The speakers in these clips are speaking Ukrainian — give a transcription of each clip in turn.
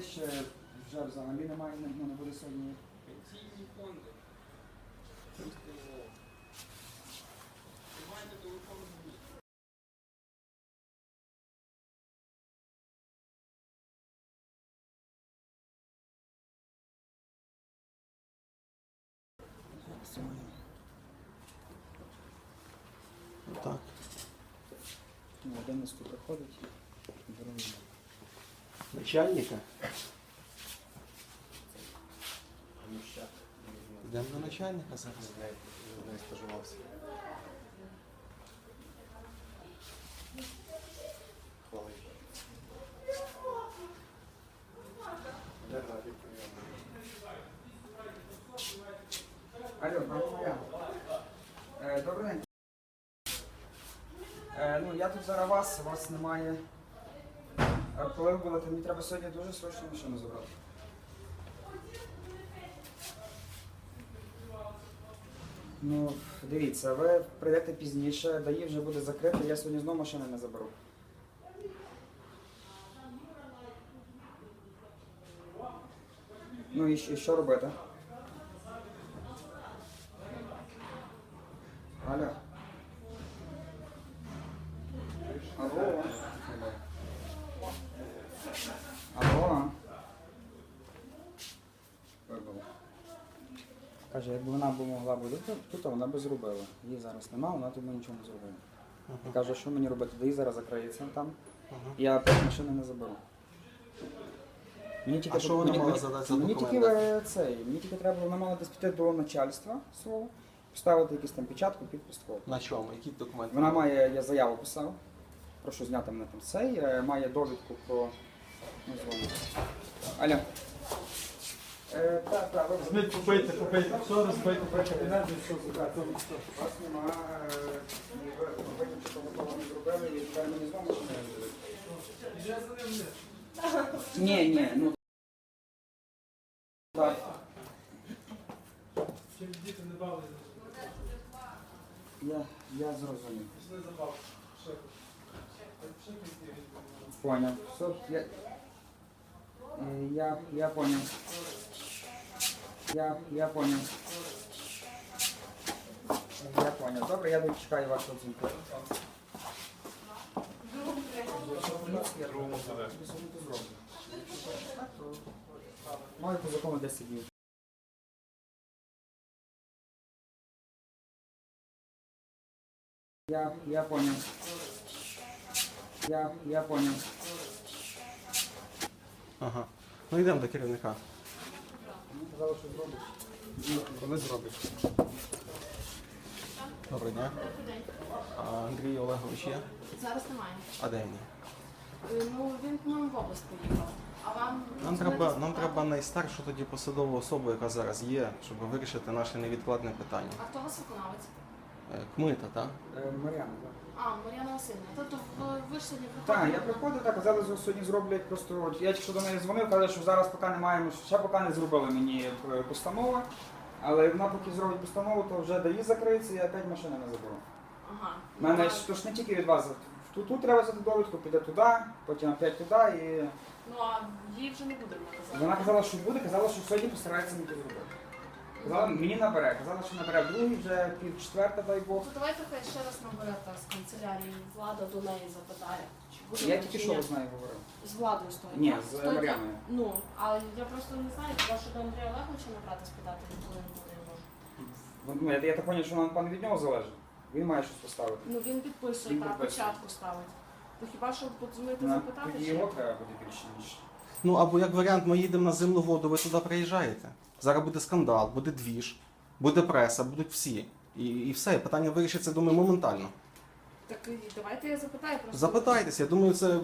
Вище вже взагалі немає, не, ну, не буде сьогодні. Пенсійні фонди. Тримайте телефон в руці. Так. Ну, один нас тут приходить. здоровий. Начальника. Йдемо на начальника зараз. Не стажувався. Хвали. Я раді прийому. Алло, пані моя. Е, добрий день. Е, ну, я тут зараз вас, вас немає. Е, коли ви то мені треба сьогодні дуже срочно машину забрати. Ну, дивіться, ви прийдете пізніше, ДАІ вже буде закрито, я сьогодні знову машини не заберу. Ну і що робити? Алло. Алло. Алло. Вибило. Каже, якби вона б могла бути тут, вона б зробила. Її зараз нема, вона тому нічого не зробила. Ага. Каже, що мені робити? Де зараз закриється там. Я опять машини не заберу. Мені А що вона мені, мала задати мені тільки е, цей, мені тільки треба, вона мала десь піти до начальства свого, поставити якусь там печатку, підпис. На чому? Які документи? Вона має, я заяву писав, прошу зняти мене там цей, е, має довідку про. Ну. Алло. Е, Візьміть, купити, купити, все розбити, кабінет і все. У вас нема, е, ви повинні, готово не зробили, і тепер мені знову що не. Ні, ні, ну. Чим діти не бавили, Я, я зрозумів. пішли забавку. Понял. Все, я, Е, я, я понял. Я, я понял. Я понял. Добре, я чекаю вашу оцінку. Маю закону 10 днів. Я, я понял. Я, я понял. Ага. Ну йдемо до керівника. Ну, казали, що зробиш. Коли зробиш? Добрий дня. А Андрій Олегович є? Зараз немає. А де він? Е, Ну він по-моєму в область поїхав. А вам Нам треба, нам треба найстаршу тоді посадову особу, яка зараз є, щоб вирішити наше невідкладне питання. А хто вас виконавець? Е, Кмита, так? Е, Мар'яна, так. А, Мар'яна Васильівна. Тобто ви ви ж Так, я приходив, так казали, що сьогодні зроблять просто. от Я тільки до неї дзвонив, казали, що зараз поки не маємо, ще поки не зробили мені е, постанови. Але вона поки зробить постанову, то вже дає закриється, і опять машини не заберу. Ага. У мене ж то ж не тільки від вас. Тут, тут треба взяти довідку, піде туди, потім опять туди. І Ну а їй вже не буде вона казати. вона казала, що буде, казала, що сьогодні постарається мені зробити. Казала, мені набере, казала, що набере в другий, вже пів четверта, дай Бог. То давайте хай ще раз наберете з канцелярії. Влада до неї запитає. Чи буде Я тільки що з нею говорив. З Владою стоїть. Ні, так? з Стоїть, Мар'яною. Ну, але я просто не знаю, хіба що до Андрія Олеговича набрати спитати, коли він буде його. Ну, я, я так зрозумів, що вона пан від нього залежить. Він має щось поставити. Ну він підписує, Він так, підписує. початку ставить. То хіба що подзвонити Ну, запитати? Тоді чи- його треба буде більше, ніж. Ну або як варіант, ми їдемо на земну воду, ви туди приїжджаєте. Зараз буде скандал, буде двіж, буде преса, будуть всі. І, і все, питання вирішиться, думаю, моментально. Так і давайте я запитаю просто. Запитайтеся, я думаю, це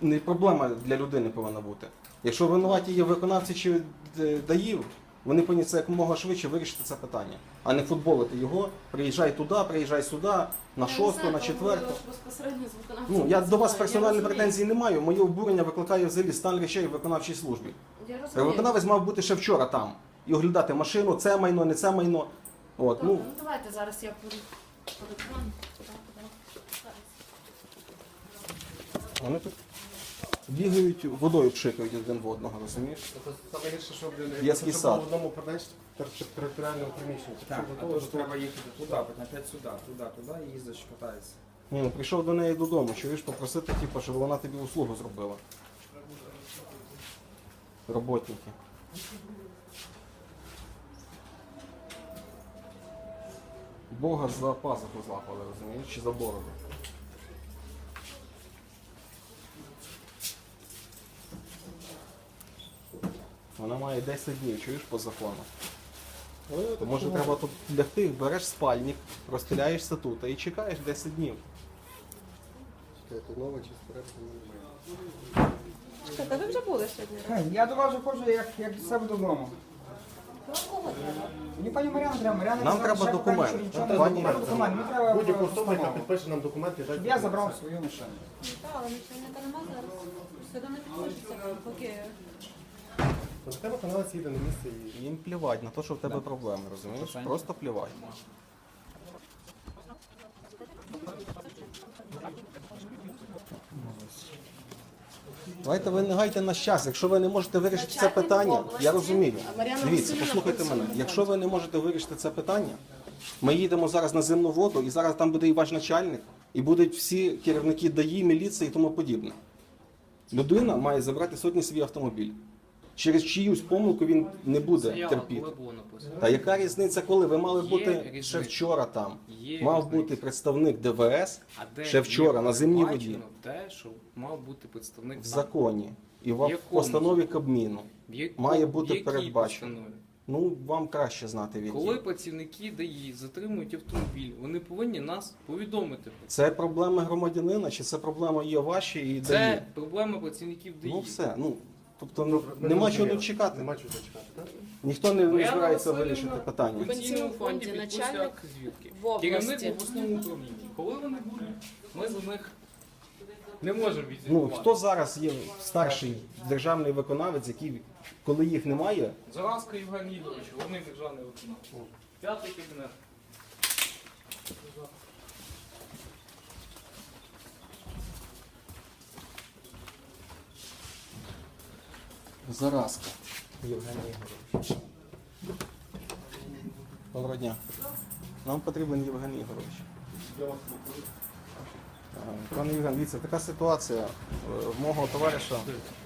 не проблема для людини повинна бути. Якщо винуваті є виконавці чи даїв, вони повинні це якомога швидше вирішити це питання, а не футболити його. Приїжджай туди, приїжджай сюди, на шосту, на четверту. Ну я до вас персональні претензії не маю. Моє обурення викликає взагалі стан речей в виконавчій службі. Виконавець мав бути ще вчора там і оглядати машину, це майно, не це майно. От, Добре, ну, ну давайте зараз я по телефону. вони тут бігають, водою пшикають один в одного, розумієш? Тобто саме гірше, щоб Детський щоб сад. було в одному територіальному приміщенні. Так, а то ж що треба їхати туди, опять сюди, туди, туди і їздиш, катаєшся. Ні, ну прийшов до неї додому, чуєш, попросити, типу, щоб вона тобі услугу зробила. Роботники. Бога за пазуху злапали, розумієш, чи за бороду. Вона має 10 днів, чуєш, по закону. То може треба тут лягти, береш спальник, розстріляєшся тут і чекаєш 10 днів. Чекайте, нова чи старе, це немає. Чекайте, ви вже були сьогодні? Я до вас вже ходжу як, як до себе додому. Ну? Мені пані Мар'яна треба, Мар'яна Нам треба документ. нічого- нічого Нам треба документ. документ. Документ. Мені треба Будь-яку особу, яка постанову. підпише нам документи, Щоб я забрав свою машину. Ну, так, але начальника нема зараз. Сюди не підпишеться, поки... Нехай виконавець їде на місце і Їм плівать на те, що в тебе проблеми, розумієш? Процентів. Просто плівать. Давайте ви не гайте на час. Якщо ви не можете вирішити це Начальник питання, області, я розумію. Мар'яна Дивіться, послухайте мене. працює. Якщо ви не можете вирішити це питання, ми їдемо зараз на зимну воду, і зараз там буде і ваш начальник, і будуть всі керівники ДАІ, міліції і тому подібне. Людина має забрати сьогодні свій автомобіль. Через чиюсь помилку він не буде терпіти. Та яка різниця, коли ви мали бути ще вчора там? Є Мав бути представник ДВС А де ще вчора на зимній воді Те, що мав бути представник в законі і в постанові Кабміну. Має бути передбачено. Ну вам краще знати від Коли працівники ДАІ затримують автомобіль, вони повинні нас повідомити. це. проблеми громадянина, чи це проблема є ваші і ДАІ? Це проблема працівників ДАІ. Ну все. Ну тобто ну, нема чого тут чекати. Нема чого чекати, так? Ніхто не, не збирається вирішити В питання. пенсійному фонді фонді начальник звідки. в області. Керівник в обласному управлінні. Коли вони будуть, ми за них не можемо Ну відзвітувати. хто зараз є старший державний виконавець, який коли їх немає, Заразка Євген Ігорович, головний державний виконавець. П'ятий кабінет. Заразка. Євгеній Ігорович. Доброго дня. Нам потрібен Євген Ігорович. Е, Пане Євген, дивіться, така ситуація. Е, В мого товариша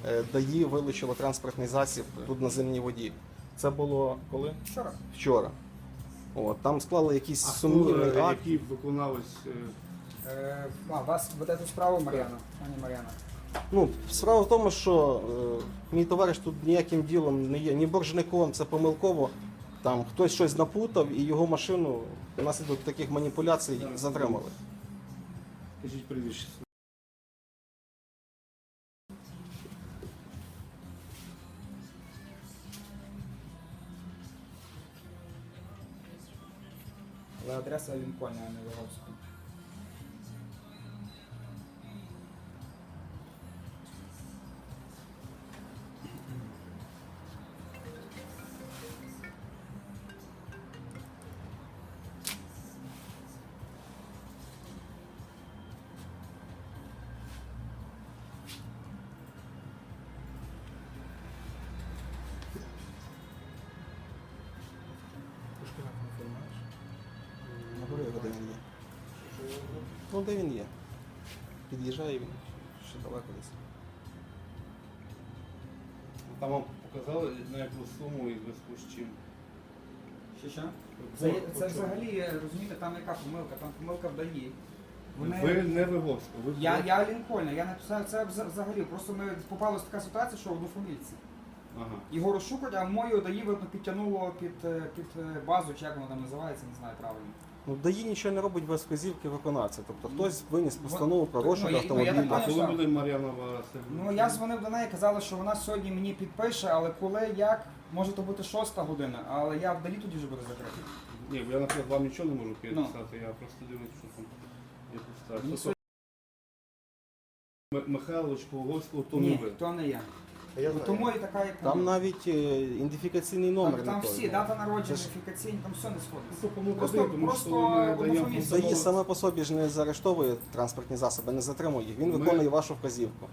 е, ДАІ вилучило транспортний засіб тут на зимній воді. Це було коли? Вчора. Вчора. От, там склали якийсь А хто, сумнівний е, акт. який виконавець е, А, вас веде ту справу Мар'яна, пані Мар'яна. Ну, справа в тому, що е, мій товариш тут ніяким ділом не є, ні боржником, це помилково. Там хтось щось напутав і його машину внаслідок таких маніпуляцій затримали. кажіть прізвище? Але адреса Лінкольна, а не Виговська. Ну, де він є? Під'їжджає він. Ще далеко десь. Там вам показали на яку суму і в зв'язку з чим? Що що? Це, це взагалі, розумієте, там яка помилка, там помилка в ДАІ. Вони... Ви не Виговська, ви Я, я Лінкольна, я написав це вза- взагалі. Просто ми попалася така ситуація, що однофамільці. Ага. Його розшукать, а мою ДАІ видно підтягнуло під, е, під е, базу, чи як воно там називається, не знаю правильно. Ну, ДАІ нічого не робить без вказівки виконавця. Тобто хтось виніс постанову про Ну, розшук ну, я так автомобіля. А коли буде Мар'яна Ну я дзвонив до неї, казала, що вона сьогодні мені підпише, але коли, як, може то бути шоста година, але я вдалі тоді вже буду закритий. Ні, я, наприклад, вам нічого не можу Ну. підписати, я просто дивлюсь, що там є Мені Тобто М- Михайлович Павловського, то не Ні, ви. то не я. Знаю. Тому і така, як Там навіть е, ідентифікаційний номер там, не там той. всі, дата народження, Це ж- ідентифікаційні, там все не Ну, сходиться. Просто- просто що ви не даємо однофамільці. постанову. ДАІ саме по собі ж не заарештовує транспортні засоби, не затримує їх. Він Ми- виконує вашу вказівку.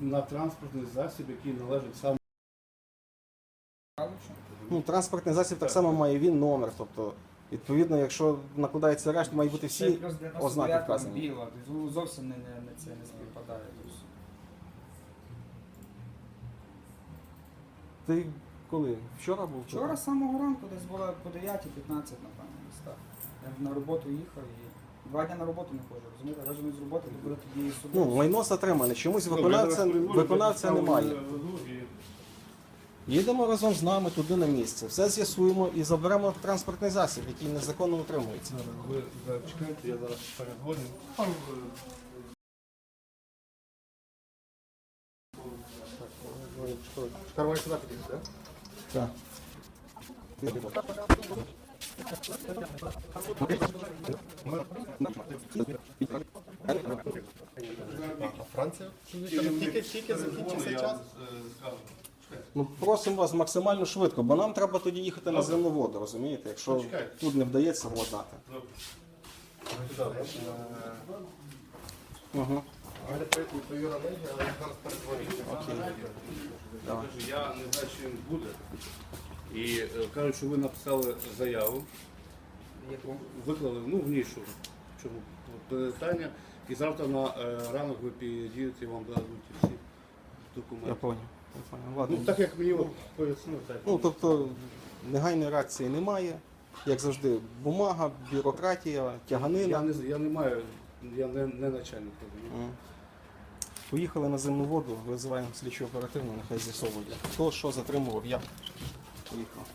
на транспортний засіб, який належить саме. Ну, транспортний засіб так само має він номер. Тобто, відповідно, якщо накладається арешт, мають бути Ще всі плюс ознаки 99 там вказані. біла, тобто зовсім не, не, не це не співпадає. зовсім. Ти коли? Вчора був? Вчора з самого ранку десь було по 9-15, напевно, десь так. Я на роботу їхав і два дні на роботу не ходжу, розумієте? Вижену з роботи, то буде тоді суд. Ну, майно затримане. Чомусь виконавця, виконавця немає. Їдемо разом з нами туди на місце. Все з'ясуємо і заберемо транспортний засіб, який незаконно утримується. Ви зачекайте, я зараз перезвоню. Там, Карвай сюди підійде, так? Франція? Тільки, тільки закінчився час. Ну, просимо вас максимально швидко, бо нам треба тоді їхати на земну воду, розумієте? Якщо тут не вдається владнати. Угу. Я. Я не знаю, чи він буде. І е, кажуть, що ви написали заяву, виклали ну, в нішу чому питання. І завтра на е, ранок ви підійдете і вам дадуть всі документи. Я понял. Ладно. Ну, так як мені пояснили. Ну, тобто негайної реакції немає. Як завжди, бумага, бюрократія, я, тяганина. не, я не маю, я не, не начальник. розумієте? Поїхали на земну воду, визиваємо слідчо оперативно, нехай з'ясовують. Хто що затримував, я поїхав.